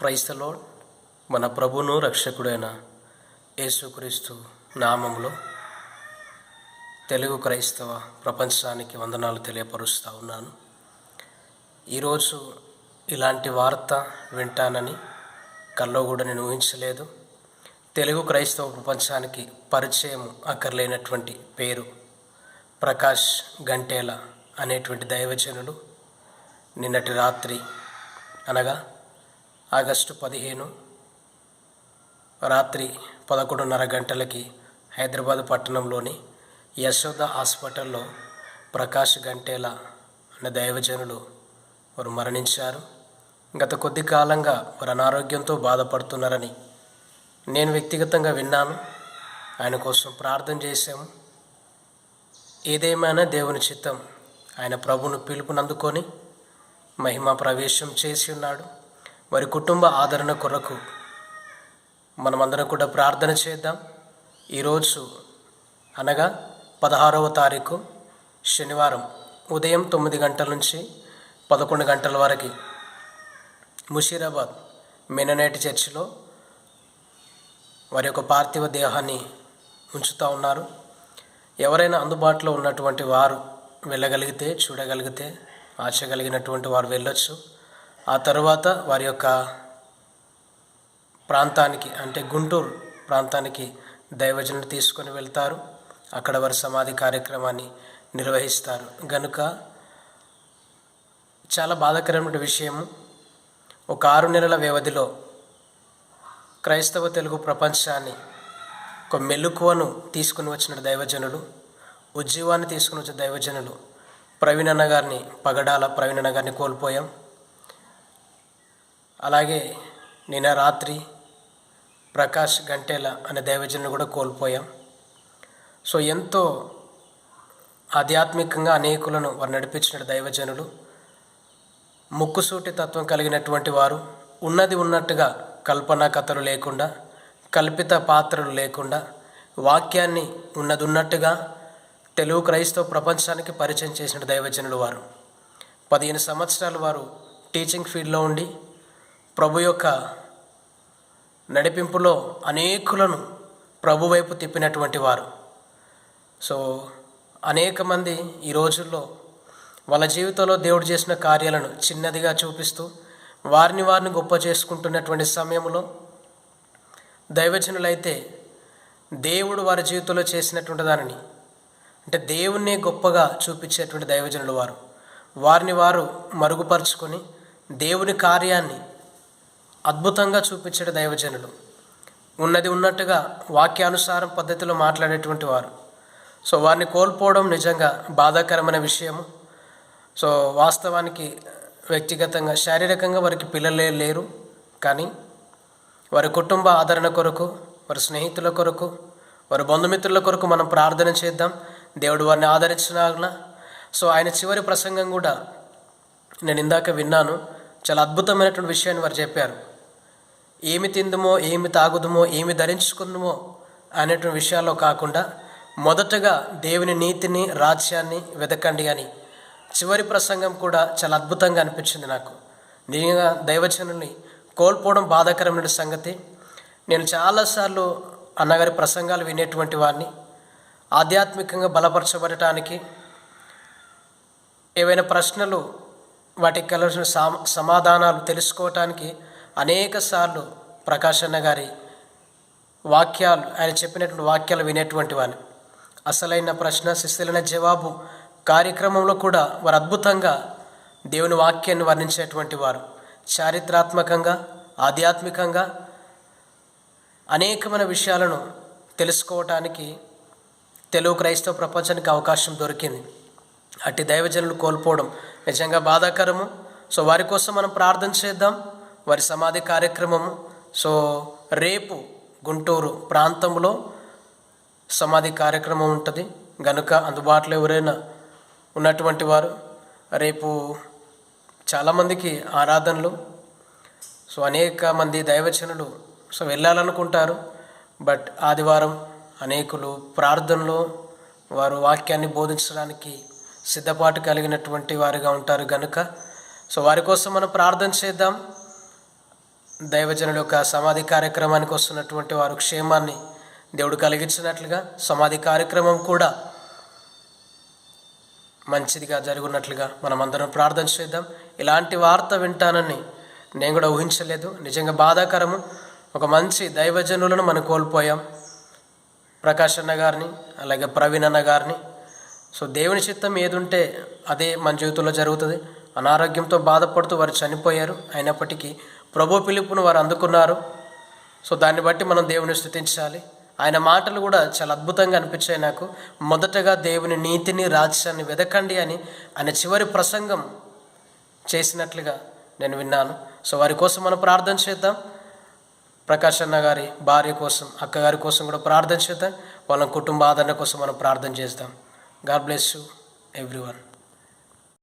క్రైస్తలో మన ప్రభును రక్షకుడైన యేసుక్రీస్తు నామంలో తెలుగు క్రైస్తవ ప్రపంచానికి వందనాలు తెలియపరుస్తూ ఉన్నాను. ఈరోజు ఇలాంటి వార్త వింటానని కల్లో కూడా నేను ఊహించలేదు. తెలుగు క్రైస్తవ ప్రపంచానికి పరిచయం అక్కర్లేనటువంటి పేరు ప్రకాష్ గంటేల అనేటువంటి దైవజనులు నిన్నటి రాత్రి అనగా ఆగస్టు పదిహేను రాత్రి పదకొండున్నర గంటలకి హైదరాబాద్ పట్టణంలోని యశోద హాస్పిటల్లో ప్రకాష్ గంటేల అనే దైవజనులు వారు మరణించారు. గత కొద్ది కాలంగా వారు అనారోగ్యంతో బాధపడుతున్నారని నేను వ్యక్తిగతంగా విన్నాను. ఆయన కోసం ప్రార్థన చేశాము. ఏదేమైనా దేవుని చిత్తం ఆయన ప్రభును పిలుపునందుకొని మహిమ ప్రవేశం చేసి ఉన్నాడు. వారి కుటుంబ ఆదరణ కొరకు మనమందరం కూడా ప్రార్థన చేద్దాం. ఈరోజు అనగా పదహారవ తారీఖు శనివారం ఉదయం తొమ్మిది గంటల నుంచి పదకొండు గంటల వరకు ముషీరాబాద్ మెననైట్ చర్చిలో వారి యొక్క పార్థివ దేహాన్ని ఉంచుతూ ఉన్నారు. ఎవరైనా అందుబాటులో ఉన్నటువంటి వారు వెళ్ళగలిగితే చూడగలిగితే ఆచగలిగినటువంటి వారు వెళ్ళొచ్చు. ఆ తర్వాత వారి యొక్క ప్రాంతానికి అంటే గుంటూరు ప్రాంతానికి దైవజనులు తీసుకొని వెళ్తారు. అక్కడ వారి సమాధి కార్యక్రమాన్ని నిర్వహిస్తారు. గనుక చాలా బాధాకరమైన విషయము. ఒక ఆరు నెలల వ్యవధిలో క్రైస్తవ తెలుగు ప్రపంచాన్ని ఒక మెలకువను తీసుకుని వచ్చిన దైవజనులు ఉజ్జీవాన్ని తీసుకుని వచ్చిన దైవజనులు ప్రవీణ్ అన్న గారిని పగడాల ప్రవీణ్ అన్న గారిని కోల్పోయాం. అలాగే నిన్న రాత్రి ప్రకాష్ గంటేల అనే దైవజనులు కూడా కోల్పోయాం. సో ఎంతో ఆధ్యాత్మికంగా అనేకులను వారు నడిపించిన దైవజనులు ముక్కుసూటి తత్వం కలిగినటువంటి వారు ఉన్నది ఉన్నట్టుగా కల్పనా కథలు లేకుండా కల్పిత పాత్రలు లేకుండా వాక్యాన్ని ఉన్నది ఉన్నట్టుగా తెలుగు క్రైస్తవ ప్రపంచానికి పరిచయం చేసిన దైవజనులు వారు. పదిహేను సంవత్సరాలు వారు టీచింగ్ ఫీల్డ్లో ఉండి ప్రభు యొక్క నడిపింపులో అనేకులను ప్రభు వైపు తిప్పినటువంటి వారు. సో అనేక మంది ఈ రోజుల్లో వాళ్ళ జీవితంలో దేవుడు చేసిన కార్యాలను చిన్నదిగా చూపిస్తూ వారిని వారిని గొప్ప చేసుకుంటున్నటువంటి సమయంలో దైవజనులైతే దేవుడు వారి జీవితంలో చేసినటువంటి దానిని అంటే దేవుణ్ణి గొప్పగా చూపించేటువంటి దైవజనులు వారు. వారిని వారు మరుగుపరుచుకొని దేవుని కార్యాన్ని అద్భుతంగా చూపించడు దైవజనులు. ఉన్నది ఉన్నట్టుగా వాక్యానుసారం పద్ధతిలో మాట్లాడేటువంటి వారు. సో వారిని కోల్పోవడం నిజంగా బాధాకరమైన విషయము. సో వాస్తవానికి వ్యక్తిగతంగా శారీరకంగా వారికి పిల్లలే లేరు. కానీ వారి కుటుంబ ఆదరణ కొరకు వారి స్నేహితుల కొరకు వారి బంధుమిత్రుల కొరకు మనం ప్రార్థన చేద్దాం. దేవుడు వారిని ఆదరించిన సో ఆయన చివరి ప్రసంగం కూడా నేను ఇందాక విన్నాను. చాలా అద్భుతమైనటువంటి విషయాన్ని వారు చెప్పారు. ఏమి తిందుమో ఏమి తాగుదుమో ఏమి ధరించుకుందుమో అనేటువంటి విషయాల్లో కాకుండా మొదటగా దేవుని నీతిని రాజ్యాన్ని వెతకండి అని చివరి ప్రసంగం కూడా చాలా అద్భుతంగా అనిపించింది నాకు. నిజంగా దైవజనుల్ని కోల్పోవడం బాధాకరమైన సంగతి. నేను చాలాసార్లు అన్నగారి ప్రసంగాలు వినేటువంటి వాడిని ఆధ్యాత్మికంగా బలపరచబడటానికి ఏవైనా ప్రశ్నలు వాటికి కలిసిన సమాధానాలు తెలుసుకోవటానికి అనేక సార్లు ప్రకాశన్న గారి వాక్యాలు ఆయన చెప్పినటువంటి వాక్యాలు వినేటువంటి వాడిని అసలైన ప్రశ్న శిశులైన జవాబు కార్యక్రమంలో కూడా వారు అద్భుతంగా దేవుని వాక్యాన్ని వర్ణించేటువంటి వారు. చారిత్రాత్మకంగా ఆధ్యాత్మికంగా అనేకమైన విషయాలను తెలుసుకోవటానికి తెలుగు క్రైస్తవ ప్రపంచానికి అవకాశం దొరికింది. అట్టి దైవజనులు కోల్పోవడం నిజంగా బాధాకరము. సో వారి కోసం మనం ప్రార్థన చేద్దాం. వారి సమాధి కార్యక్రమం. సో రేపు గుంటూరు ప్రాంతంలో సమాధి కార్యక్రమం ఉంటుంది. గనుక అందుబాటులో ఎవరైనా ఉన్నటువంటి వారు రేపు చాలామందికి ఆరాధనలు. సో అనేక మంది దైవచనులు సో వెళ్ళాలనుకుంటారు. బట్ ఆదివారం అనేకులు ప్రార్థనలో వారు వాక్యాన్ని బోధించడానికి సిద్ధపాటు కలిగినటువంటి వారిగా ఉంటారు కనుక సో వారి కోసం మనం ప్రార్థన చేద్దాం. దైవజనుల యొక్క సమాధి కార్యక్రమానికి వస్తున్నటువంటి వారు క్షేమాన్ని దేవుడు కలిగించినట్లుగా సమాధి కార్యక్రమం కూడా మంచిదిగా జరుగున్నట్లుగా మనం అందరం ప్రార్థన చేద్దాం. ఇలాంటి వార్త వింటానని నేను కూడా ఊహించలేదు. నిజంగా బాధాకరము. ఒక మంచి దైవజనులను మనం కోల్పోయాం. ప్రకాష్ అన్న గారిని అలాగే ప్రవీణ్ అన్న గారిని. సో దేవుని చిత్తం ఏదుంటే అదే మన జీవితంలో జరుగుతుంది. అనారోగ్యంతో బాధపడుతూ వారు చనిపోయారు. అయినప్పటికీ ప్రభు పిలుపును వారు అందుకున్నారు. సో దాన్ని బట్టి మనం దేవుని స్థుతించాలి. ఆయన మాటలు కూడా చాలా అద్భుతంగా అనిపించాయి నాకు. మొదటగా దేవుని నీతిని రాజ్యాన్ని వెదకండి అని ఆయన చివరి ప్రసంగం చేసినట్లుగా నేను విన్నాను. సో వారి కోసం మనం ప్రార్థన చేద్దాం. ప్రకాష్ అన్న గారి భార్య కోసం అక్కగారి కోసం కూడా ప్రార్థన చేద్దాం. వాళ్ళ కుటుంబ ఆదరణ కోసం మనం ప్రార్థన చేద్దాం గాడ్ బ్లెస్ యూ ఎవ్రీ